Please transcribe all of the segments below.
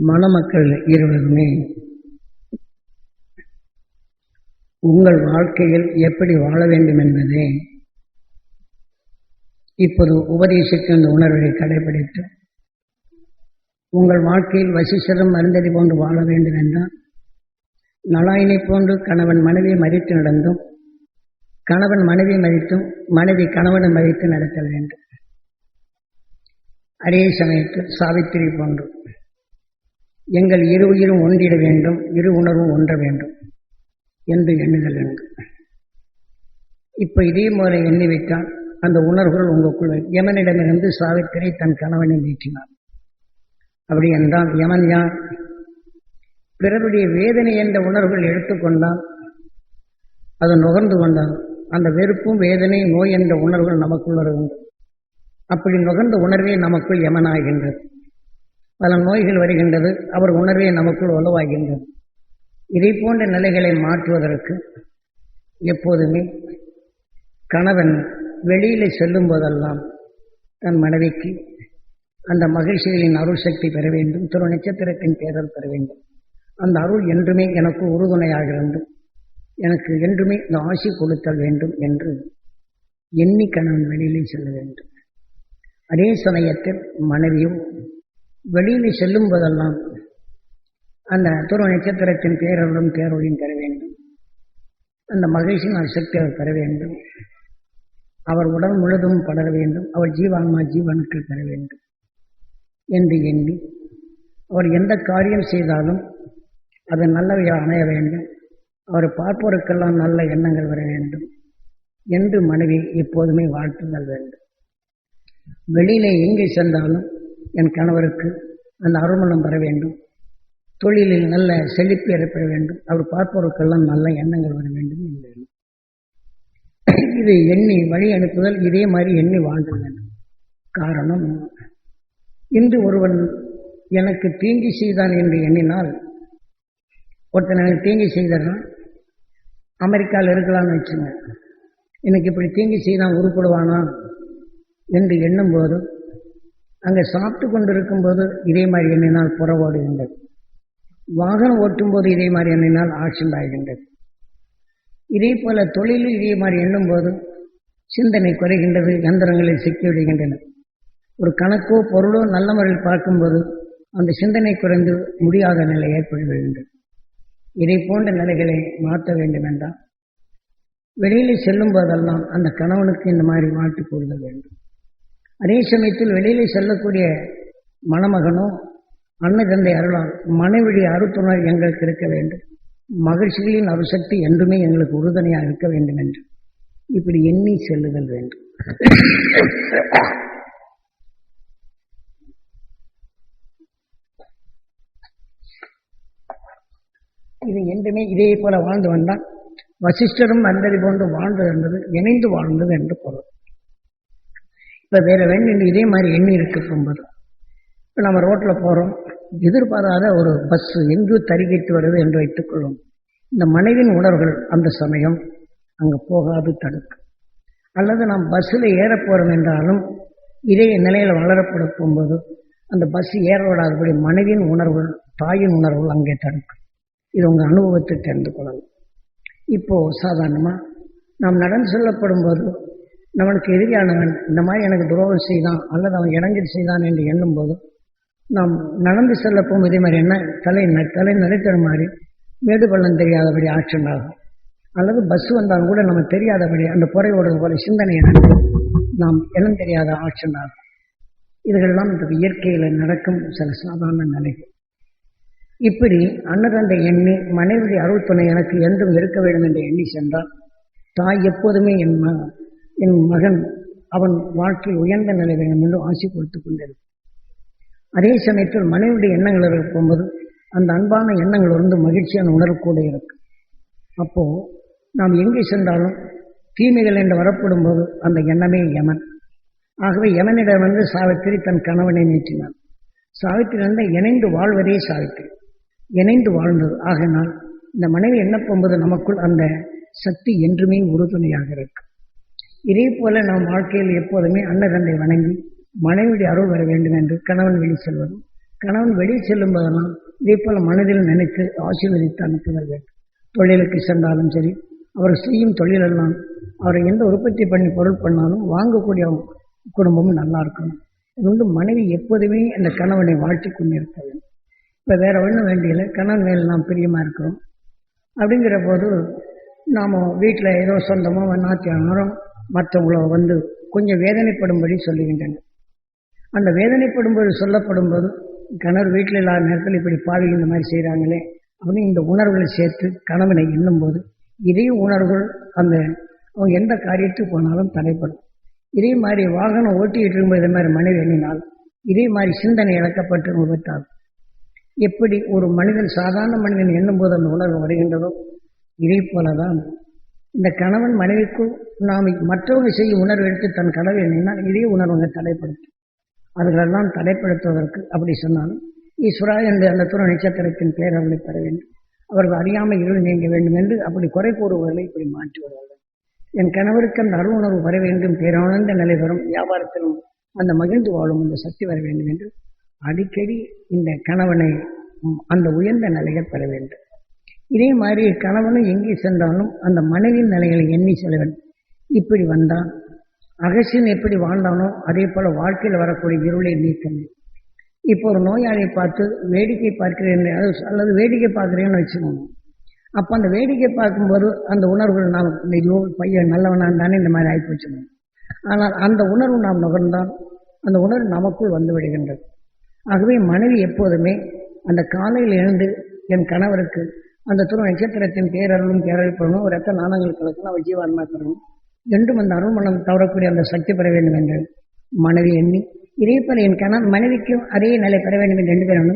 மணமக்கள் இருவருமே உங்கள் வாழ்க்கையில் எப்படி வாழ வேண்டும் என்பதை இப்போது உபதேசிக்கும் இந்த உணர்வை கடைபிடித்து உங்கள் வாழ்க்கையில் வசிஷ்டரும் மருந்தடி போன்று வாழ வேண்டும் என்றால் நலாயினை போன்று கணவன் மனைவி மதித்து நடந்தும் கணவன் மனைவி மதித்தும் மனைவி கணவனை மதித்து நடத்த வேண்டும். அதே சமயத்தில் சாவித்திரி போன்றும் எங்கள் இரு உயிரும் ஒன்றிட வேண்டும் இரு உணர்வும் ஒன்ற வேண்டும் என்று எண்ணுதல் எனக்கு இப்போ இதே முறை எண்ணி வைத்தால் அந்த உணர்வுகள் உங்களுக்குள் யமனிடமிருந்து சாவித்திரை தன் கணவனை நீட்டினார் அப்படி என்றால் யமன் யார்? பிறருடைய வேதனை என்ற உணர்வுகள் எடுத்துக்கொண்டால் அது நுகர்ந்து கொண்டால் அந்த வெறுப்பும் வேதனை நோய் என்ற உணர்வுகள் நமக்குள் வருகின்றது அப்படி நுகர்ந்த உணர்வே நமக்குள் யமனாகின்றது. பல நோய்கள் வருகின்றது. அவர் உணர்வே நமக்குள் உளவாகின்றது இதை போன்ற நிலைகளை மாற்றுவதற்கு எப்போதுமே கணவன் வெளியில் செல்லும் போதெல்லாம் தன் மனைவிக்கு அந்த மகிழ்ச்சிகளின் அருள் சக்தி பெற வேண்டும். திரு நட்சத்திரத்தின் பேரல் பெற வேண்டும். அந்த அருள் என்றுமே எனக்கு உறுதுணையாக இருந்து எனக்கு என்றுமே இந்த ஆசி கொடுத்தல் வேண்டும் என்று எண்ணி கணவன் வெளியிலே செல்ல வேண்டும். அதே சமயத்தில் மனைவியும் வெளியில் செல்லும் போதெல்லாம் அந்த துருவ நட்சத்திரத்தின் பேரருளும் பேரொழியும் பெற வேண்டும். அந்த மகிழ்ச்சியின் சக்தி அவர் பெற வேண்டும். அவர் உடல் முழுதும் படர வேண்டும். அவர் ஜீவான்மா ஜீவனுக்கள் பெற வேண்டும் என்று எண்ணி அவர் எந்த காரியம் செய்தாலும் அது நல்லவையாக அமைய வேண்டும். அவர் பார்ப்போருக்கெல்லாம் நல்ல எண்ணங்கள் வர வேண்டும் என்று மனைவி எப்போதுமே வாழ்த்துதல் வேண்டும். வெளியிலே எங்கே சென்றாலும் என் கணவருக்கு அந்த அருமணம் பெற வேண்டும். தொழிலில் நல்ல செழிப்பு ஏற்பட வேண்டும். அவர் பார்ப்பவருக்கெல்லாம் நல்ல எண்ணங்கள் வர வேண்டும் என்று இது எண்ணி வழி அனுப்புதல் இதே மாதிரி எண்ணி வாழ்ந்து வேண்டும். காரணம் இன்று ஒருவன் எனக்கு தீங்கி செய்தான் என்று எண்ணினால் ஒருத்தன் எனக்கு தீங்கி செய்தான் அமெரிக்காவில் இருக்கலாம்னு வச்சுங்க. எனக்கு இப்படி தீங்கி செய்தான் உருப்படுவானா என்று எண்ணும்போது அங்கே சாப்பிட்டு கொண்டு இருக்கும்போது இதே மாதிரி எண்ணினால் புறவோடுகின்றது வாகனம் ஓட்டும் போது இதே மாதிரி எண்ணினால் ஆக்சிடென்ட் ஆகின்றது இதே போல தொழிலில் இதே மாதிரி எண்ணும் போது சிந்தனை குறைகின்றது யந்திரங்களில் சிக்கிவிடுகின்றன ஒரு கணக்கோ பொருளோ நல்ல முறையில் பார்க்கும்போது அந்த சிந்தனை குறைந்து முடியாத நிலை ஏற்படுகின்றது. இதை போன்ற நிலைகளை மாற்ற வேண்டும் என்றால் வெளியில் செல்லும் போதெல்லாம் அந்த கணவனுக்கு இந்த மாதிரி மாற்றி கொள்ள வேண்டும். அதே சமயத்தில் வெளியில் செல்லக்கூடிய மணமகனோ அன்னதந்தை அருளால் மனைவிடைய அருத்துணர் எங்களுக்கு இருக்க வேண்டும். மகிழ்ச்சிகளின் அருசக்தி என்றுமே எங்களுக்கு உறுதுணையாக இருக்க வேண்டும் என்று. இப்படி எண்ணி செல்லுதல் வேண்டும். இது என்றுமே இதே போல வாழ்ந்து வந்தால் வசிஷ்டரும் மந்தரி போன்று வாழ்ந்தது என்பது இணைந்து வாழ்ந்தது என்று பொருள். இப்போ வேற வேண்டும் இதே மாதிரி எண்ணி இருக்க போகும்போது இப்போ நம்ம ரோட்டில் போகிறோம் எதிர்பாராத ஒரு பஸ் எங்கு தருகிட்டு வருது என்று வைத்துக்கொள்ளும் இந்த மனைவின் உணர்வுகள் அந்த சமயம் அங்கே போகாது தடுக்கும் அல்லது நாம் பஸ்ஸில் ஏற போகிறோம் என்றாலும் இதே நிலையில் வளரப்பட போகும்போது அந்த பஸ் ஏற விடாதபடி மனைவியின் உணர்வுகள் தாயின் உணர்வுகள் அங்கே தடுக்கும் இது உங்கள் அனுபவத்தை தெரிந்து கொள்ளலாம் இப்போது சாதாரணமாக நாம் நடந்து செல்லப்படும் போது நம்மளுக்கு எதிரியானவன் இந்த மாதிரி எனக்கு துரோகம் செய்தான் அல்லது அவன் இடைஞ்சல் செய்தான் என்று எண்ணும் போது நாம் நடந்து செல்ல போகும் இதே மாதிரி என்ன தலை தலை நிலைக்கிற மாதிரி மேடு பள்ளம் தெரியாதபடி ஆக்ஷன் ஆகும் அல்லது பஸ் வந்தாலும் கூட நம்ம தெரியாதபடி அந்த புறை ஓடுறது போல சிந்தனை நாம் இளம் தெரியாத ஆக்ஷன் ஆகும் இந்த இயற்கையில் நடக்கும் சில சாதாரண நிலை இப்படி அன்னதந்தை எண்ணி மனைவி அருள் துணை எனக்கு என்றும் இருக்க வேண்டும் என்று எண்ணி சென்றால் தாய் எப்போதுமே என் என் மகன் அவன் வாழ்க்கையில் உயர்ந்த நிலை வேண்டும் என்று ஆசை கொடுத்து கொண்டிருக்கும் அதே சமயத்தில் மனைவியுடைய எண்ணங்கள் இருக்கும்போது அந்த அன்பான எண்ணங்கள் வந்து மகிழ்ச்சியான உணர்வு கூட இருக்கு. அப்போ நாம் எங்கே சென்றாலும் தீமைகள் என்று வரப்படும் போது அந்த எண்ணமே யமன். ஆகவே யமனிடம் வந்து சாவித்திரி தன் கணவனை நீட்டினான். சாவித்திரி வந்து இணைந்து வாழ்வதே சாவித்திரி. இணைந்து வாழ்ந்தது. ஆகினால் இந்த மனைவி என்ன போகும்போது நமக்குள் அந்த சக்தி என்றுமே உறுதுணையாக இருக்கு. இதே போல நாம் வாழ்க்கையில் எப்போதுமே அன்னதந்தை வணங்கி மனைவியுடைய அருள் வர வேண்டும் என்று கணவன் வெளி செல்வதும் கணவன் வெளியே செல்லும் போதெல்லாம் இதே போல மனதில் நினைத்து ஆசீர்வதித்து அனுப்புதல் வேண்டும். தொழிலுக்கு சென்றாலும் சரி அவர் செய்யும் தொழிலெல்லாம் அவரை எந்த உற்பத்தி பண்ணி பொருள் பண்ணாலும் வாங்கக்கூடிய குடும்பமும் நல்லா இருக்கணும். இது வந்து மனைவி எப்போதுமே அந்த கணவனை வாழ்த்தி கொண்டிருக்க வேண்டும். இப்போ வேற ஒன்றும் வேண்டியதில்லை. கணவன் மேல் நாம் பிரியமாக இருக்கிறோம். அப்படிங்கிற போது நாம் வீட்டில் ஏதோ சொந்தமோ நாத்தியானோ மற்றவங்கள வந்து கொஞ்சம் வேதனைப்படும்படி சொல்லுகின்றனர் அந்த வேதனைப்படும்போது சொல்லப்படும்போது கணவர் வீட்டில் இல்லாத நேரத்தில் இப்படி பாவிகள் இந்த மாதிரி செய்கிறாங்களே அப்படின்னு இந்த உணர்வுகளை சேர்த்து கணவனை எண்ணும்போது இதே உணர்வுகள் அந்த அவங்க எந்த காரியத்துக்கு போனாலும் தடைப்படும். இதே மாதிரி வாகனம் ஓட்டிக்கிட்டு இருக்கும்போது இதே மாதிரி மனைவி எண்ணினால் இதே மாதிரி சிந்தனை இழக்கப்பட்டு விபத்தால் எப்படி ஒரு மனிதன் சாதாரண மனிதன் எண்ணும்போது அந்த உணர்வு வருகின்றதோ இதே போலதான் இந்த கணவன் மனைவிக்குள் நாம் மற்றவங்க செய்யும் உணர்வு எடுத்து தன் கடவுள் எண்ணினால் இதே உணர்வுங்க தடைப்படுத்தும். அதுகளெல்லாம் தடைப்படுத்துவதற்கு அப்படி சொன்னாலும் ஈஸ்வரா என்ற அந்த துணை நட்சத்திரத்தின் பேரவர்களை பெற வேண்டும். அவர்கள் அறியாமல் இருள் நீங்க வேண்டும் என்று அப்படி குறை கூறுவர்களை இப்படி மாற்றி வருவார்கள் என் கணவருக்கு அந்த அருள் உணர்வு வர வேண்டும் பேரானந்த நிலை வரும் வியாபாரத்திலும் அந்த மகிழ்ந்து வாழும் அந்த சக்தி வர வேண்டும் என்று அடிக்கடி இந்த கணவனை அந்த உயர்ந்த நிலையை பெற வேண்டும். இதே மாதிரி கணவனும் எங்கே சென்றாலும் அந்த மனைவியின் நிலைகளை எண்ணி செல்ல வேண்டும். இப்படி வந்தான் அகசியன் எப்படி வாழ்ந்தானோ அதே போல வாழ்க்கையில் வரக்கூடிய இருளை நீக்க இப்போ ஒரு நோயாளியை பார்த்து வேடிக்கை பார்க்கிறேன் அல்லது வேடிக்கை பார்க்குறேன்னு வச்சுக்கோங்க. அப்போ அந்த வேடிக்கை பார்க்கும்போது அந்த உணர்வுகள் நாம் ஐயோ பையன் நல்லவனாக தானே இந்த மாதிரி ஆகிப்போச்சு ஆனால் அந்த உணர்வு நாம் நுகர்ந்தால் அந்த உணர்வு நமக்குள் வந்து விடுகின்றது. ஆகவே மனைவி எப்போதுமே அந்த காலையில் எழுந்து என் கணவருக்கு அந்த துணை நட்சத்திரத்தின் பேரருளும் பேரழிப்பனும் ரத்த நாணங்கள் கலக்கணும் ஜீவான்மா பெறணும் என்றும் அந்த அருள்மணம் தவறக்கூடிய அந்த சக்தி பெற வேண்டும் என்று மனைவி எண்ணி. இதே போல என் கணவன் மனைவிக்கும் அதே நிலை பெற வேண்டும் என்று ரெண்டு பேரும்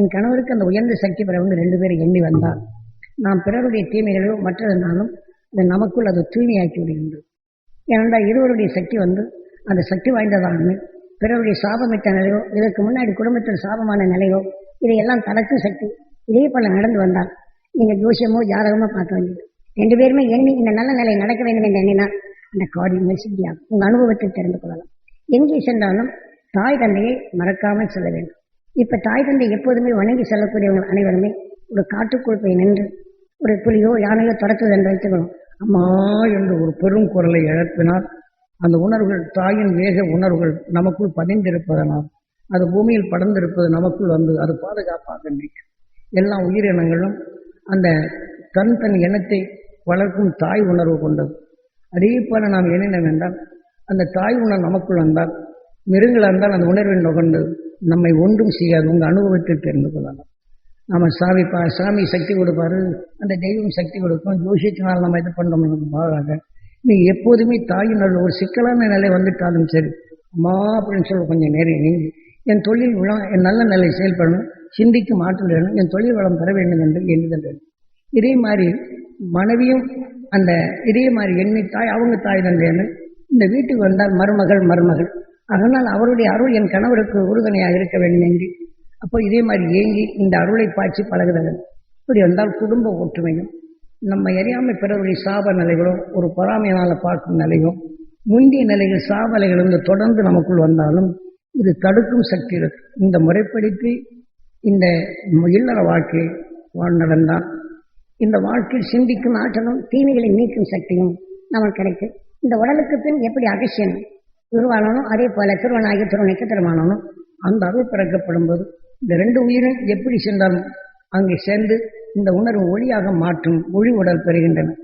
என் கணவருக்கு அந்த உயர்ந்த சக்தி பெற வேண்டும் ரெண்டு பேரும் எண்ணி வந்தார். நாம் பிறருடைய தீமைகளோ மற்றதுனாலும் அது நமக்குள் அது தூய்மையாக்கி விடுகின்றது. ஏனென்றால் இருவருடைய சக்தி வந்து அந்த சக்தி வாய்ந்ததாகவே பிறருடைய சாபமிட்ட நிலையோ இதற்கு முன்னாடி குடும்பத்தில் சாபமான நிலையோ இதையெல்லாம் தனக்கும் சக்தி. இதே போல நடந்து வந்தால் நீங்க ஜோசியமோ ஜாதகமோ பார்க்க வேண்டியது. ரெண்டு பேருமே எண்ணி இந்த நல்ல நிலை நடக்க வேண்டும் என்று எண்ணினால் அந்த காரியங்கள் சித்தியாகும் உங்க அனுபவத்தை தெரிந்து கொள்ளலாம். எங்கே சென்றாலும் தாய் தந்தையை மறக்காமல் செல்ல வேண்டும். இப்ப தாய் தந்தை எப்போதுமே வணங்கி செல்லக்கூடியவங்க அனைவருமே ஒரு காட்டுக்குழுப்பை நின்று ஒரு புலியோ யானையோ தொடர்த்தது என்று வைத்துக்கணும் அம்மா என்று ஒரு பெரும் குரலை எழுப்பினால் அந்த உணர்வுகள் தாயின் வேக உணர்வுகள் நமக்குள் பதிந்திருப்பதனால் அது பூமியில் படர்ந்திருப்பது நமக்குள் வந்து அது பாதுகாப்பாக நிற்கும். எல்லா உயிரினங்களும் அந்த தன் தன் எண்ணத்தை வளர்க்கும் தாய் உணர்வு கொண்டது. அதே போல நாம் எண்ணினோம் என்றால் அந்த தாய் உணர்வு நமக்குள் வந்தால் மிருங்களாக இருந்தால் அந்த உணர்வில் நுகர்ந்து நம்மை ஒன்றும் செய்யாது. உங்கள் அனுபவத்தில் தெரிந்து கொள்ளலாம். நம்ம சாமி பா சாமி சக்தி கொடுப்பாரு அந்த தெய்வம் சக்தி கொடுக்கும். ஜோசியத்தினால் நம்ம இது பண்ணுறோம் பாகாக நீ எப்போதுமே தாயினுள்ள ஒரு சிக்கலான நிலை வந்துட்டாலும் சரி அம்மா அப்படின்னு சொல்ல கொஞ்சம் நேரம் நீங்கி என் தொழில் விழா என் நல்ல நிலை செயல்படணும். சிந்திக்கும் ஆற்றல் வேணும் என் தொழில் வளம் பெற வேண்டும் என்று எண்ணுதல் வேண்டும். இதே மாதிரி மனைவியும் அந்த இதே மாதிரி எண்ணி தாய் அவங்க தாய் தந்தைன்னு இந்த வீட்டுக்கு வந்தால் மருமகள் மருமகள். அதனால் அவருடைய அருள் என் கணவருக்கு உறுதுணையாக இருக்க வேண்டும் என்று. அப்போ இதே மாதிரி ஏங்கி இந்த அருளை பாய்ச்சி பழகுதல். இப்படி வந்தால் குடும்ப ஒற்றுமையும் நம்ம அறியாமை பிறருடைய சாப நிலைகளும் ஒரு பொறாமையினால் பார்க்கும் நிலையும் முந்திய நிலைகள் சாபலைகள் வந்து தொடர்ந்து நமக்குள் வந்தாலும் இது தடுக்கும் சக்தி இருக்கு. இந்த முறைப்படுத்தி இந்த இல்லற வாழ்க்கை நடந்தால் இந்த வாழ்க்கையில் சிந்திக்கும் ஆற்றலும் தீமைகளை நீக்கும் சக்தியும் நமக்கு கிடைக்கும். இந்த உடலுக்கு பின் எப்படி அகசியம் உருவானனும் அதே போல திருவனாகி திரு நட்சத்திரமானனும் அந்த அருள் பிறக்கப்படும் போது இந்த ரெண்டு உயிரும் எப்படி சென்றாலும் அங்கே சேர்ந்து இந்த உணர்வு ஒளியாக மாற்றும் ஒளி உடல் பெறுகின்றன.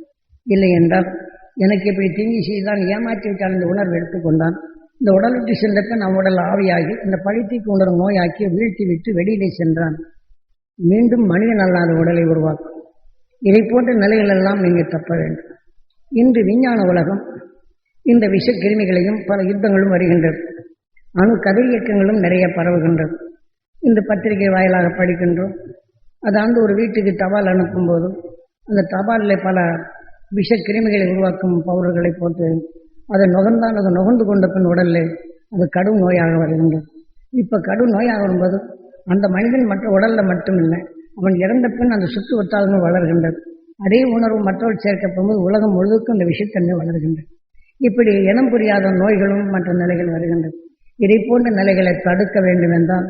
இல்லை என்றால் எனக்கு இப்படி தீங்கி செய்தான் ஏமாற்றி விட்டால் இந்த உணர்வு எடுத்துக்கொண்டான் இந்த உடலுக்கு சென்றப்ப நம் உடல் ஆவியாகி இந்த பழித்தீக்கு உணர்வு நோயாக்கி வீழ்த்தி விட்டு வெளியிலே சென்றான். மீண்டும் மனிதன் அல்லாத உடலை உருவாக்கும். இதை போன்ற நிலைகளெல்லாம் நீங்கள் தப்ப வேண்டும். இன்று விஞ்ஞான உலகம் இந்த விஷ கிருமிகளையும் பல யுத்தங்களும் வருகின்றது. அணு கதிர் இயக்கங்களும் நிறைய பரவுகின்றது. இந்த பத்திரிகை வாயிலாக படிக்கின்றோம். அதாண்டு ஒரு வீட்டுக்கு தபால் அனுப்பும் போதும் அந்த தபாலில் பல விஷ கிருமிகளை உருவாக்கும் பவுடர்களை போட்டு அதை நுகர்ந்தால் அதை நுகர்ந்து கொண்ட பின் உடலில் அது கடும் நோயாக வருகின்றது. இப்போ கடும் நோயாக வரும்போது அந்த மனிதன் மற்ற உடலில் மட்டும் இல்லை அவன் இறந்த பின் அந்த சுற்று வட்டாரங்கள் வளர்கின்றது. அதே உணர்வு மற்றவர்கள் சேர்க்கப்படும்போது உலகம் முழுவதுக்கும் அந்த விஷயத்தன்மை வளர்கின்றது. இப்படி இனம் புரியாத நோய்களும் மற்ற நிலைகள் வருகின்றது. இதை போன்ற நிலைகளை தடுக்க வேண்டும் என்றால்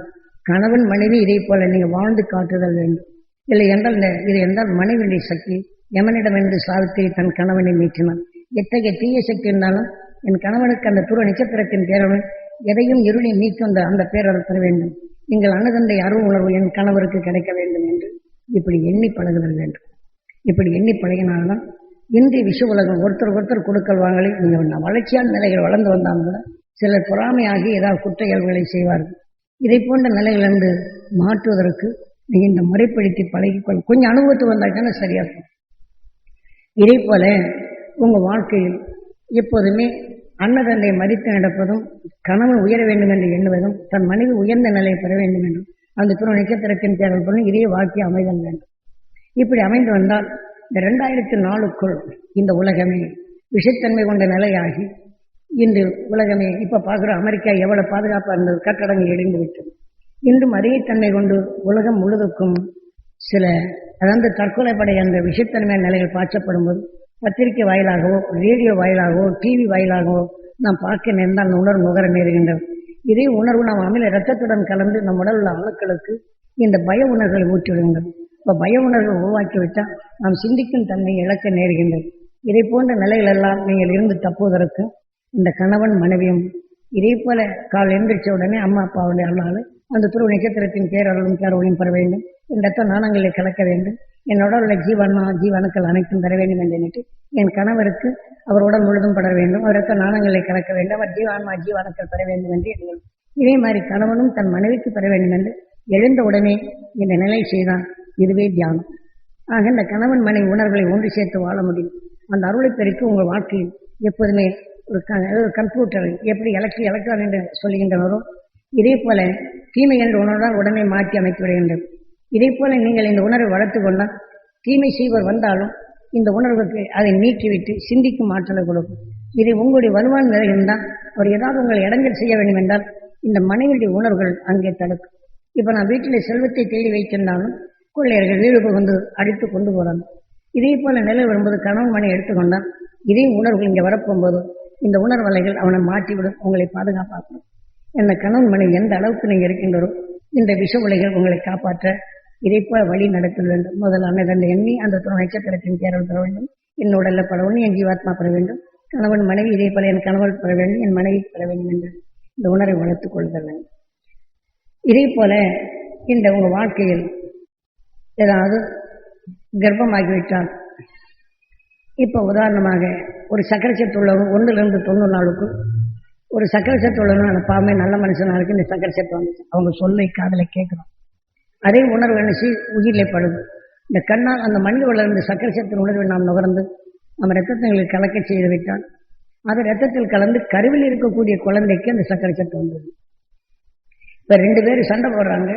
கணவன் மனைவி இதை போல நீங்க வாழ்ந்து காட்டுதல் வேண்டும். இல்லை என்றால் இது என்றால் மனைவியுடைய சக்தி யமனிடமிருந்து சாவித்திரி தன் கணவனை மீட்டினான். எத்தகைய தீய சக்தி இருந்தாலும் என் கணவனுக்கு அந்த துரு நட்சத்திரத்தின் பேரவன் எதையும் இருளை நீக்கும் அந்த அந்த பேரர் தர வேண்டும். நீங்கள் அன்னதந்தை அருள் உணர்வு என் கணவருக்கு கிடைக்க வேண்டும் என்று இப்படி எண்ணி பழகுதல் வேண்டும். இப்படி எண்ணி பழகினால்தான் இந்திய விஷ உலகம் ஒருத்தர் ஒருத்தர் கொடுக்கல் வாங்கலை. நீங்கள் வளர்ச்சியான நிலைகள் வளர்ந்து வந்தாலும் கூட சிலர் பொறாமையாகி ஏதாவது குற்ற இயல்புகளை செய்வார்கள். இதை போன்ற நிலைகளிலிருந்து மாற்றுவதற்கு நீங்க இந்த முறைப்படுத்தி பழகிக்கொள். கொஞ்சம் அனுபவத்து வந்தாச்சுன்னா சரியா இருக்கும் இதே போல உங்கள் வாழ்க்கையில் எப்போதுமே அன்னதண்டை மதித்து நடப்பதும் கணவன் உயர வேண்டும் என்று எண்ணுவதும் தன் மனைவி உயர்ந்த நிலையை பெற வேண்டும் என்றும் அந்த துணை நட்சத்திரத்தின் தேர்தல் பண்ணும் இதே வாழ்க்கை அமைதல் வேண்டும். இப்படி அமைந்து வந்தால் இந்த ரெண்டாயிரத்தி நாலுக்குள் இந்த உலகமே விஷத்தன்மை கொண்ட நிலையாகி இன்று உலகமே இப்போ பார்க்குற அமெரிக்கா எவ்வளோ பாதுகாப்பாக இருந்தது கட்டடங்கள் இடிந்து விட்டது. இன்றும் அதே தன்மை கொண்டு உலகம் முழுவதுக்கும் சில அதாவது தற்கொலை படை என்ற விஷத்தன்மையான நிலைகள் பாய்ச்சப்படும் போது பத்திரிகை வாயிலாகவோ ரேடியோ வாயிலாகவோ டிவி வாயிலாகவோ நாம் பார்க்க நேர்ந்தால் அந்த உணர்வு நுகர நேருகின்றது. இதே உணர்வு நாம் அமில ரத்தத்துடன் கலந்து நம் உடல் உள்ள அணுக்களுக்கு இந்த பய உணர்வுகளை ஊற்றிவிடுகின்றது இப்போ பய உணர்வை உருவாக்கிவிட்டால் நாம் சிந்திக்கும் தன்மை இழக்க நேருகின்றது. இதை போன்ற நிலைகளெல்லாம் நீங்கள் இருந்து தப்புவதற்கு இந்த கணவன் மனைவியும் இதே போல கால் எந்திரிச்ச உடனே அம்மா அப்பாவுடைய அருளால் அந்த துருவ நட்சத்திரத்தின் பேரருளும் பேரொழியும் பெற வேண்டும். இந்த நாணங்களை கலக்க வேண்டும். என்னோட உள்ள ஜீவனா ஜீவனுக்கள் அனைத்தும் பெற வேண்டும் என்று எண்ணிட்டு என் கணவருக்கு அவர் உடல் முழுதும் பட வேண்டும். அவர் ரத்த நாணங்களை கலக்க வேண்டும். அவர் ஜீவான்மா ஜீவானுக்கள் பெற வேண்டும் என்று எண்ணுங்கள் இதே மாதிரி கணவனும் தன் மனைவிக்கு பெற வேண்டும் என்று எழுந்த உடனே இந்த நிலை செய்தான். இதுவே தியானம். ஆக இந்த கணவன் மனைவி உணர்வுகளை ஒன்று சேர்த்து வாழ முடியும். அந்த அருளை பெருக்கு உங்கள் வாழ்க்கையில் எப்போதுமே ஒரு ஒரு கம்ப்யூட்டர் எப்படி எலக்ட்ரி எலக்ட்ரான் என்று சொல்லுகின்றனரோ இதே போல தீமை என்ற உணர்வால் உடனே மாற்றி அமைத்து விடுகின்றது. இதே போல நீங்கள் இந்த உணர்வை வளர்த்து கொண்டால் தீமை செய்வர் வந்தாலும் இந்த உணர்வுக்கு அதை நீக்கிவிட்டு சிந்திக்கும் ஆற்றலை கொடுக்கும். இதை உங்களுடைய வலுவான நிலை அவர் ஏதாவது உங்களை இடங்கள் செய்ய வேண்டும் என்றால் இந்த மனைவியுடைய உணர்வுகள் அங்கே தடுக்கும். இப்போ நான் வீட்டில் செல்வத்தை தேடி வைத்திருந்தாலும் கொள்ளையர்கள் வீடு புகுந்து அடித்து கொண்டு போறாங்க. இதே போல நிலை வரும்போது கணவன் மனை எடுத்துக்கொண்டால் இதே உணர்வுகள் இங்கே வரப்போகும்போது இந்த உணர்வலைகள் அவனை மாற்றிவிடும் உங்களை பாதுகாப்பாக்கும். இந்த கணவன் மனை எந்த அளவுக்கு நீங்கள் இருக்கின்றோ இந்த விஷ உலைகள் உங்களை காப்பாற்ற இதைப்போல வழி நடத்த வேண்டும். முதல் அன்னதந்த எண்ணி அந்த துணை நட்சத்திரத்தின் தேர்தல் பெற வேண்டும். என் உடல்ல பெற வேண்டும் என் ஜீவாத்மா பெற வேண்டும். கணவன் மனைவி இதே போல என் கணவன் பெற வேண்டும் என் மனைவி பெற வேண்டும் என்று இந்த உணரை வளர்த்துக் கொள்ளுதல் வேண்டும். இதே போல இந்த உங்க வாழ்க்கையில் ஏதாவது கர்ப்பமாகிவிட்டால் இப்போ உதாரணமாக ஒரு சக்கரை சத்து உள்ளவங்க ஒன்றிலிருந்து தொண்ணூறு நாளுக்கும் ஒரு சக்கரை சத்து உள்ளவங்க அந்த பாமே நல்ல மனுஷனாருக்கு இந்த சக்கரை சத்து வந்துச்சு அவங்க சொல்லை காதலை கேட்குறோம். அதே உணர்வு நினைச்சு உயிரிலே படுது. இந்த கண்ணால் அந்த மனித வளர்ந்து சக்கரை சத்தின் உணர்வை நாம் நுகர்ந்து நம்ம ரத்தத்தை கலக்க செய்து வைத்தான் அது ரத்தத்தில் கலந்து கருவில் இருக்கக்கூடிய குழந்தைக்கு அந்த சக்கரை சத்து வந்தது. இப்போ ரெண்டு பேரும் சண்டை போடுறாங்க.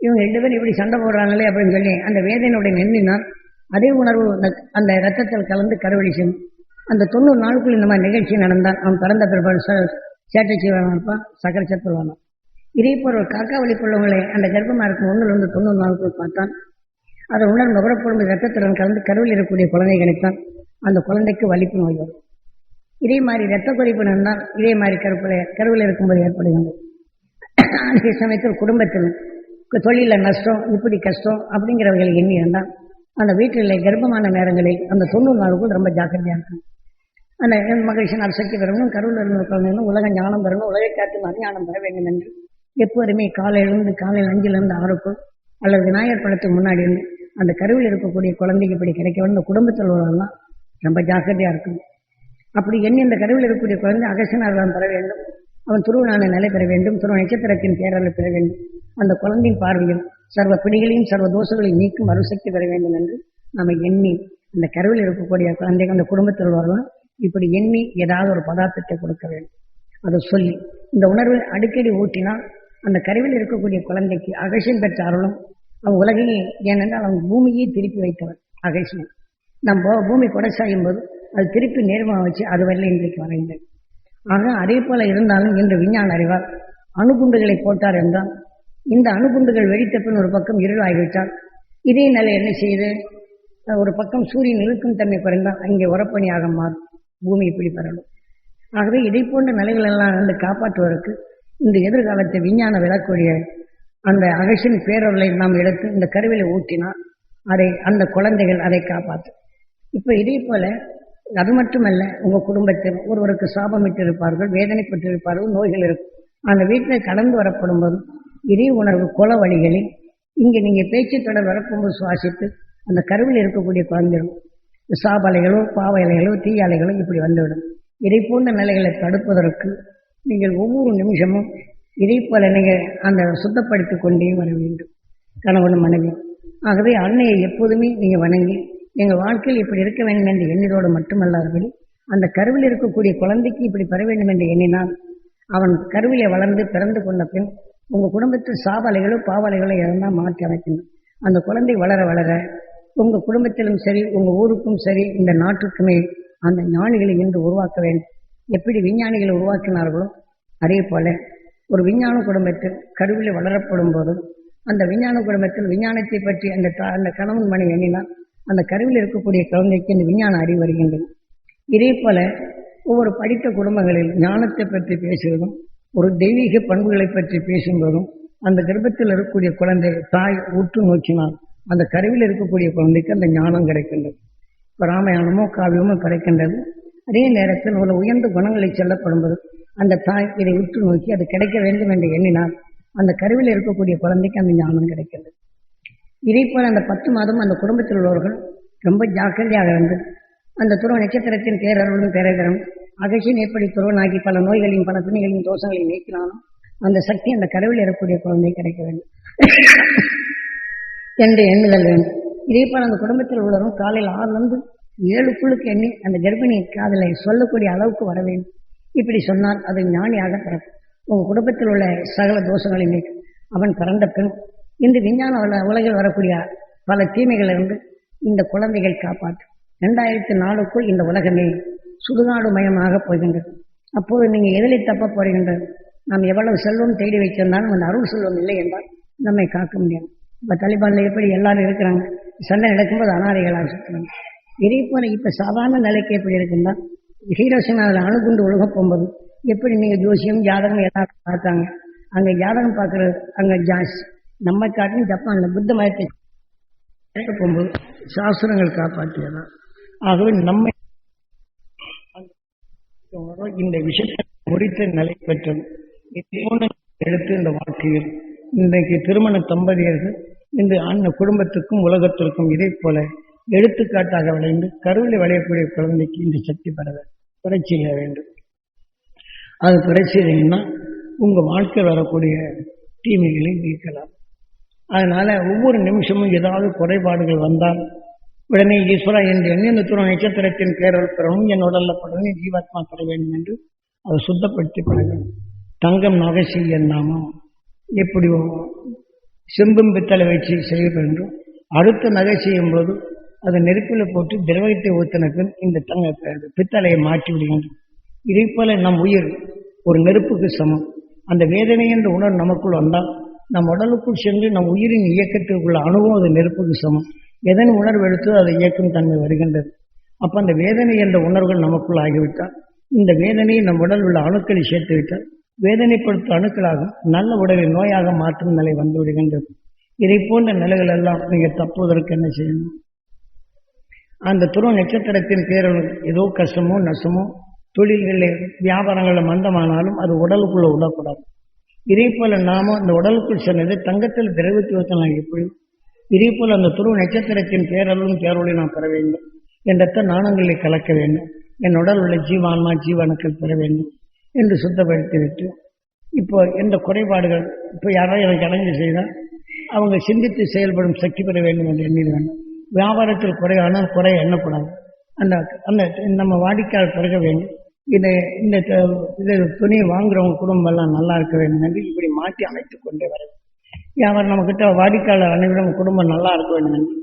இவங்க ரெண்டு பேரும் இப்படி சண்டை போடுறாங்களே அப்படின்னு சொல்லி அந்த வேதனையுடைய நின்றினால் அதே உணர்வு அந்த- ரத்தத்தில் கலந்து கருவழிச்சும் அந்த தொண்ணூறு நாளுக்குள் இந்த மாதிரி நிகழ்ச்சி நடந்தால் அவன் பிறந்த பிற்பாடு ச- சேட்டை செய்வான் இருப்பான் சக்கரை சத்து இதே போல காக்கா வலிப்புள்ளவங்களை அந்த கர்ப்பமாக இருக்கும் ஒன்றிலிருந்து தொண்ணூறு நாளுக்குள் பார்த்தான். அதை உணர்வு நுகரப்படும் ரத்தத்துடன் கலந்து கருவில் இருக்கக்கூடிய குழந்தைகளைத்தான் அந்த குழந்தைக்கு வலிப்பு நோய் வரும் இதே மாதிரி ரத்த கொதிப்பு நடந்தால் இதே மாதிரி கருப்பில் கருவில் இருக்கும்போது ஏற்படுகின்றது அதே சமயத்தில் குடும்பத்தில் தொழிலில் நஷ்டம் இப்படி கஷ்டம் அப்படிங்கிறவர்கள் எண்ணி இருந்தால் அந்த வீட்டில் கர்ப்பமான நேரங்களில் அந்த தொண்ணூறு நாளுக்கும் ரொம்ப ஜாக்கிரதையாக இருக்கும் அந்த மகிழ்ச்சி நரசக்தி பெறணும் கருவில் இருந்த குழந்தைகளும் உலக ஞானம் பெறணும் உலகை காத்து மதிஞானம் பெற வேண்டும் என்று எப்போதுமே காலையிலிருந்து காலையில் அஞ்சிலிருந்து ஆறுக்கும் அல்லது விநாயகர் படத்துக்கு முன்னாடி இருந்து அந்த கருவில் இருக்கக்கூடிய குழந்தைக்கு இப்படி கிடைக்க வேண்டும் குடும்பத்தில் உள்ளவெல்லாம் ரொம்ப ஜாக்கிரதையாக இருக்கும் அப்படி எண்ணி இந்த கருவில் இருக்கக்கூடிய குழந்தை அகசினார்தான் பெற வேண்டும். அவன் துருவனான நிலை பெற வேண்டும். துருவ நட்சத்திரத்தின் பேரலை பெற வேண்டும். அந்த குழந்தையின் பார்வையில் சர்வ பிடிகளையும் சர்வ தோஷங்களையும் நீக்கும் அருசக்தி பெற வேண்டும் என்று நம்ம எண்ணி அந்த கருவில் இருக்கக்கூடிய குழந்தைகள் அந்த குடும்பத்தில் வரலாம் இப்படி எண்ணி ஏதாவது ஒரு பதார்த்தத்தை கொடுக்க வேண்டும். அதை சொல்லி இந்த உணர்வை அடிக்கடி ஊட்டினால் அந்த கருவில் இருக்கக்கூடிய குழந்தைக்கு அகசியம் பெற்ற அருளும் அவன் உலகையே ஏனென்றால் அவன் பூமியை திருப்பி வைத்தவன் அகசியம் நம்ம பூமி கொடை சாயும் போது அது திருப்பி நேர்மாக வச்சு அது வரல இன்றைக்கு வரைந்தது ஆக அதே போல இருந்தாலும் இன்று விஞ்ஞான அறிவால் அணுகுண்டுகளை போட்டார் என்றால் இந்த அணுகுண்டுகள் வெடித்த பின் ஒரு பக்கம் இருளாகிவிட்டால் இதே நிலை என்ன செய்யுது ஒரு பக்கம் சூரியன் இழுக்கும் தன்மை குறைந்தால் அங்கே உரப்பணியாக மாறும் பூமி இப்படி பெறணும் ஆகவே இதை போன்ற நிலைகள் எல்லாம் வந்து காப்பாற்றுவதற்கு இந்த எதிர்காலத்தை விஞ்ஞான விளக்கூடிய அந்த அகசின் பேரொருளை நாம் எடுத்து இந்த கருவில ஊட்டினால் அதை அந்த குழந்தைகள் அதை காப்பாற்றும் இப்போ இதே போல அது மட்டுமல்ல உங்கள் குடும்பத்தில் ஒருவருக்கு சாபமிட்டு இருப்பார்கள் வேதனைப்பட்டு இருப்பார்கள் நோய்கள் இருக்கும். அந்த வீட்டில் கடந்து வரப்படும் போது இதே உணர்வு குல வழிகளில் இங்கே நீங்கள் பேச்சு தொடர் வரப்போது சுவாசித்து அந்த கருவில் இருக்கக்கூடிய குழந்தைகளும் சாபலைகளோ பாவலைகளோ தீயாலைகளோ இப்படி வந்துவிடும். இதை போன்ற நிலைகளை தடுப்பதற்கு நீங்கள் ஒவ்வொரு நிமிஷமும் இதை போல நீங்கள் அந்த சுத்தப்படுத்திக் கொண்டே வர வேண்டும். கணவன் மனைவி. ஆகவே அன்னையை எப்போதுமே நீங்கள் வணங்கி எங்கள் வாழ்க்கையில் இப்படி இருக்க வேண்டும் என்ற எண்ணிலோடு மட்டுமல்லாதபடி அந்த கருவில் இருக்கக்கூடிய குழந்தைக்கு இப்படி பெற வேண்டும் என்று எண்ணினால் அவன் கருவிலே வளர்ந்து பிறந்து கொண்ட பின் உங்கள் குடும்பத்தில் சாவலைகளோ பாவலைகளோ இருந்தால் மாற்றி அமைக்கணும். அந்த குழந்தை வளர வளர உங்கள் குடும்பத்திலும் சரி உங்கள் ஊருக்கும் சரி இந்த நாட்டுக்குமே அந்த ஞானிகளை இன்று உருவாக்க வேண்டும். எப்படி விஞ்ஞானிகளை உருவாக்கினார்களோ அதே போல ஒரு விஞ்ஞான குடும்பத்தில் கருவில் வளரப்படும் போதும் அந்த விஞ்ஞான குடும்பத்தில் விஞ்ஞானத்தை பற்றி அந்த அந்த கணவன் மணி எண்ணினால் அந்த கருவில் இருக்கக்கூடிய குழந்தைக்கு இந்த விஞ்ஞான அறிவு வருகின்றது. இதே போல ஒவ்வொரு படித்த குடும்பங்களில் ஞானத்தை பற்றி பேசுவதும் ஒரு தெய்வீக பண்புகளை பற்றி பேசும்போதும் அந்த கர்ப்பத்தில் இருக்கக்கூடிய குழந்தை தாய் உற்று நோக்கினால் அந்த கருவில் இருக்கக்கூடிய குழந்தைக்கு அந்த ஞானம் கிடைக்கின்றது. இப்போ ராமாயணமோ காவியமோ கிடைக்கின்றது. அதே நேரத்தில் ஒரு உயர்ந்த குணங்களை சொல்லப்படும்போது அந்த தாய் இதை உற்று நோக்கி அது கிடைக்க வேண்டும் என்று எண்ணினால் அந்த கருவில் இருக்கக்கூடிய குழந்தைக்கு அந்த ஞானம் கிடைக்கிறது. இதே போல அந்த பத்து மாதம் அந்த குடும்பத்தில் உள்ளவர்கள் ரொம்ப ஜாக்கிரதையாக இருந்து அந்த துருவ நட்சத்திரத்தின் பேரருளும் பேரகரம் அகசியம் எப்படி துருவனாகி பல நோய்களையும் பல துணிகளையும் தோஷங்களையும் நீக்கினாலும் அந்த சக்தி அந்த கடவுள் இருக்கக்கூடிய குழந்தை கிடைக்க வேண்டும் என்று எண்ணுதல் வேண்டும். இதே போல அந்த குடும்பத்தில் உள்ளவரும் காலையில் ஆறுலேருந்து ஏழு புள்ளுக்கு எண்ணி அந்த கர்ப்பிணி காதலை சொல்லக்கூடிய அளவுக்கு வர வேண்டும். இப்படி சொன்னால் அது ஞானியாக பிறக்கும். உங்கள் குடும்பத்தில் உள்ள சகல தோஷங்களை நீக்கும் அவன் பிறந்த பின் இந்த விஞ்ஞான உலகில் வரக்கூடிய பல தீமைகளிலிருந்து இந்த குழந்தைகள் காப்பாற்றும் ரெண்டாயிரத்தி நாலுக்குள் இந்த உலகமே சுடுகாடு மயமாக போகின்றது. அப்போது நீங்கள் எதில் தப்ப போகின்றது நாம் எவ்வளவு செல்வம் தேடி வைத்திருந்தாலும் அந்த அருள் செல்வம் இல்லை என்றால் நம்மை காக்க முடியாது. இப்போ தலிபானில் எப்படி எல்லாரும் இருக்கிறாங்க? சண்டை நடக்கும்போது அனாதைகளாக சுற்றுறாங்க இதே போல இப்ப சாதாரண நிலைக்கு எப்படி இருக்குன்னா ஹீரோசினாவில் அணுகுண்டு ஒழுக போகும்போது எப்படி நீங்க ஜோசியம் ஜாதகம் எல்லாம் பார்த்தாங்க அங்க ஜாதகம் பார்க்கறது அங்க ஜாஸ் நம்ம காட்டிலும் ஜப்பான்ல புத்த மயத்தை போகும்போது சாஸ்திரங்கள் காப்பாற்றியதான். ஆகவே நம்ம இந்த விஷயத்தை முடித்த நிலை பெற்றது. எடுத்து இந்த வாழ்க்கையில் இன்றைக்கு திருமண தம்பதியர்கள் இந்த அந்த குடும்பத்துக்கும் உலகத்திற்கும் இதே போல எடுத்துக்காட்டாக விளைந்து கருவில் விளையக்கூடிய குழந்தைக்கு இந்த சக்தி பெற செய்ய வேண்டும். அது பரிசீலனைன்னா உங்கள் வாழ்க்கை வரக்கூடிய தீமைகளை நீக்கலாம். அதனால ஒவ்வொரு நிமிஷமும் ஏதாவது குறைபாடுகள் வந்தால் உடனே ஈஸ்வரா என்று எண்ணி இந்த துணை நட்சத்திரத்தின் பேரல் பெறவும் என் உடல்ல படணும் ஜீவாத்மா பெற வேண்டும் என்று அதை சுத்தப்படுத்தி பெற வேண்டும். தங்கம் நகை செய்ய நாமம். எப்படி செம்பும் பித்தளை வச்சு செய்ய வேண்டும். அடுத்த நகை செய்யும் போது அதை நெருப்பில் போட்டு திரவத்தை ஊற்றின இந்த தங்க பித்தளையை மாற்றி விடுகின்றோம் இதே போல நம் உயிர் ஒரு நெருப்புக்கு சமம். அந்த வேதனை என்ற உணர்வு நமக்குள் வந்தால் நம் உடலுக்குள் சென்று நம் உயிரின் இயக்கத்திற்குள்ள அணுவும் அது நெருப்புக்கு சமம். எதன் உணர்வு எடுத்தோ அதை இயக்கும் தன்மை வருகின்றது. அப்போ அந்த வேதனை என்ற உணர்வுகள் நமக்குள் ஆகிவிட்டால் இந்த வேதனையை நம் உடல் உள்ள அணுக்களை சேர்த்து விட்டால் வேதனைப்படுத்தும் அணுக்களாகும் நல்ல உடலை நோயாக மாற்றும் நிலை வந்து விடுகின்றது. இதை போன்ற நிலைகள் எல்லாம் நீங்கள் தப்புவதற்கு என்ன செய்யணும்? அந்த துருவ நட்சத்திரத்தின் பேரில் ஏதோ கஷ்டமோ நஷ்டமோ தொழில்களில் வியாபாரங்களில் மந்தமானாலும் அது உடலுக்குள்ளே விடக்கூடாது இதே போல நாம அந்த உடலுக்குள் சொன்னது தங்கத்தில் திரவத்தி ஊற்றலாம் எப்படி? இதே போல அந்த துருவ நட்சத்திரத்தின் பேரலும் பேரொழி நான் பெற வேண்டும். என்றத்த நாணங்களை கலக்க வேண்டும். என் உடல் உள்ள ஜீவான்மா ஜீவனுக்கள் பெற வேண்டும் என்று சுத்தப்படுத்தி விட்டு இப்போ எந்த குறைபாடுகள் இப்போ யாராவது எனக்கு அடைஞ்சு செய்தால் அவங்க சிந்தித்து செயல்படும் சக்தி பெற வேண்டும் என்று எண்ணிட வேண்டும். வியாபாரத்தில் குறையானால் குறை எண்ணக்கூடாது. அந்த அந்த நம்ம வாடிக்கையாளர் பிறக வேண்டும். இதை இந்த த- இது வாங்குறவங்க குடும்பம் எல்லாம் நல்லா இருக்க வேண்டும் என்று இப்படி மாற்றி அமைத்து கொண்டே வர வியாபாரம் நம்மக்கிட்ட வாடிக்கையாளர் அனைவரும் குடும்பம் நல்லா இருக்க வேண்டும் என்று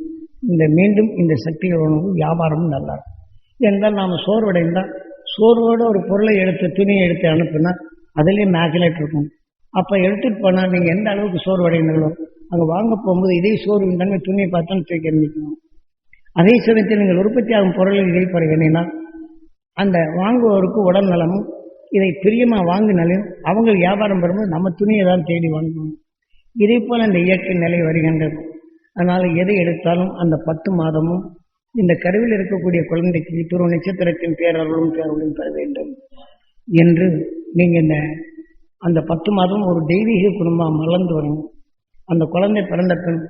இந்த மீண்டும் இந்த சக்திகள் உணவு வியாபாரமும் நல்லா இருக்கும். என்றால் நாம் சோர்வடைந்தால் சோர்வோடு ஒரு பொருளை எடுத்து துணியை எடுத்து அனுப்புனா அதுலேயும் மேக்னெட் இருக்கும். அப்போ எடுத்துகிட்டு போனால் நீங்கள் எந்த அளவுக்கு சோர்வடைந்தீங்களோ அங்கே வாங்க போகும்போது இதே சோர்வின் தன்மை துணியை பார்த்து தூக்கி எண்ணிக்கணும் அதே சமயத்தில் நீங்கள் உற்பத்தி ஆகும் பொருளில் இடைப்பட எண்ணினா அந்த வாங்குவோருக்கு உடல் நலமும் இதை பிரியமாக வாங்கினாலும் அவங்க வியாபாரம் பெறும்போது நம்ம துணியை தான் தேடி வாங்கணும். இதே போல் அந்த இயற்கை நிலை வருகின்றது. அதனால் எதை எடுத்தாலும் அந்த பத்து மாதமும் இந்த கருவில் இருக்கக்கூடிய குழந்தைக்கு துருவ நட்சத்திரத்தின் பேரர்களும் பேரர்களும் பெற வேண்டும் என்று நீங்கள் இந்த அந்த பத்து மாதம் ஒரு தெய்வீக குடும்பம் மலர்ந்து வரும். அந்த குழந்தை பிறந்த பின்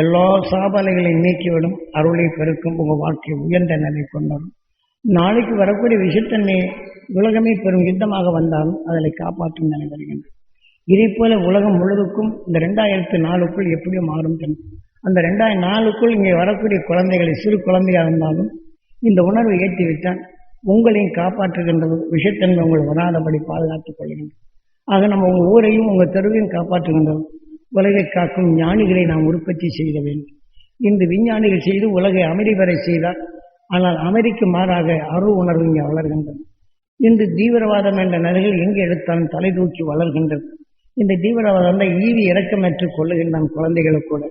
எல்லா சாபலைகளையும் நீக்கிவிடும் அருளை பெருக்கும் உங்கள் வாழ்க்கை உயர்ந்த நிலை கொண்டாடும். நாளைக்கு வரக்கூடிய விஷத்தன்மையை உலகமே பெரும் யுத்தமாக வந்தாலும் அதனை காப்பாற்றும் நிலை வருகின்றது. இதே போல உலகம் முழுவதுக்கும் இந்த ரெண்டாயிரத்து நாலுக்குள் எப்படியோ மாறும் தன். அந்த ரெண்டாயிரம் நாலுக்குள் இங்கே வரக்கூடிய குழந்தைகளை சிறு குழந்தையாக இருந்தாலும் இந்த உணர்வை ஏற்றிவிட்டால் உங்களையும் காப்பாற்றுகின்றது விஷத்தன்மை உங்களை வராதபடி பாதுகாத்துக் கொள்கின்றது ஆக நம்ம உங்கள் ஊரையும் உங்கள் தெருவையும் காப்பாற்றுகின்றது. உலகை காக்கும் ஞானிகளை நாம் உற்பத்தி செய்த வேண்டும். இன்று விஞ்ஞானிகள் செய்து உலகை அமைதி பெற செய்தார் ஆனால் அமைதிக்கு மாறாக அருள் உணர்வு இங்கே வளர்கின்றது. இன்று தீவிரவாதம் என்ற நிலையில் எங்கே எடுத்தாலும் தலை தூக்கி வளர்கின்றது. இந்த தீவிரவாதம் தான் ஈவி இறக்கமற்று கொள்ளுகின்றான் குழந்தைகளை கூட.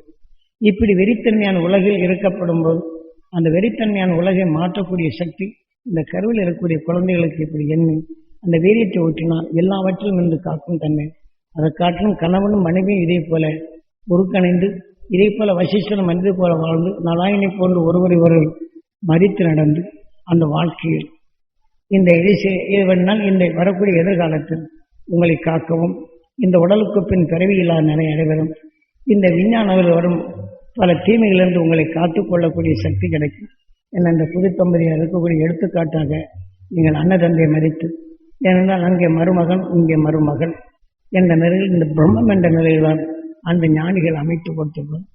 இப்படி வெறித்தன்மையான உலகில் இருக்கப்படும் போது அந்த வெறித்தன்மையான உலகை மாற்றக்கூடிய சக்தி இந்த கருவில் இருக்கக்கூடிய குழந்தைகளுக்கு இப்படி எண்ணி அந்த வீரியத்தை ஊற்றினால் எல்லாவற்றிலும் இருந்து காக்கும் தன்மை அதை காட்டிலும் கணவனும் மனைவியும் இதே போல உருக்கணைந்து இதே போல வசிஷ்டன் மனித போல வாழ்ந்து நலாயினை போன்று ஒருவரை ஒருவர் மதித்து நடந்து அந்த வாழ்க்கையில் இந்த இதை செய்வனால் இந்த வரக்கூடிய எதிர்காலத்தில் உங்களை காக்கவும். இந்த உடலுக்கு பின் பிறவியில்லாத நிலை அடைவரும் இந்த விஞ்ஞானத்தில் வரும் பல தீமைகளிலிருந்து உங்களை காத்துக்கொள்ளக்கூடிய சக்தி கிடைக்கும். என இந்த புதுத்தம்பதியாக இருக்கக்கூடிய எடுத்துக்காட்டாக நீங்கள் அன்னதந்தையை மதித்து ஏனென்றால் அங்கே மருமகன் இங்கே மருமகள் என்ற நிலையில் இந்த பிரம்மம் என்ற நிலையில்தான் அந்த ஞானிகள் அமைத்து கொடுத்துள்ளோம்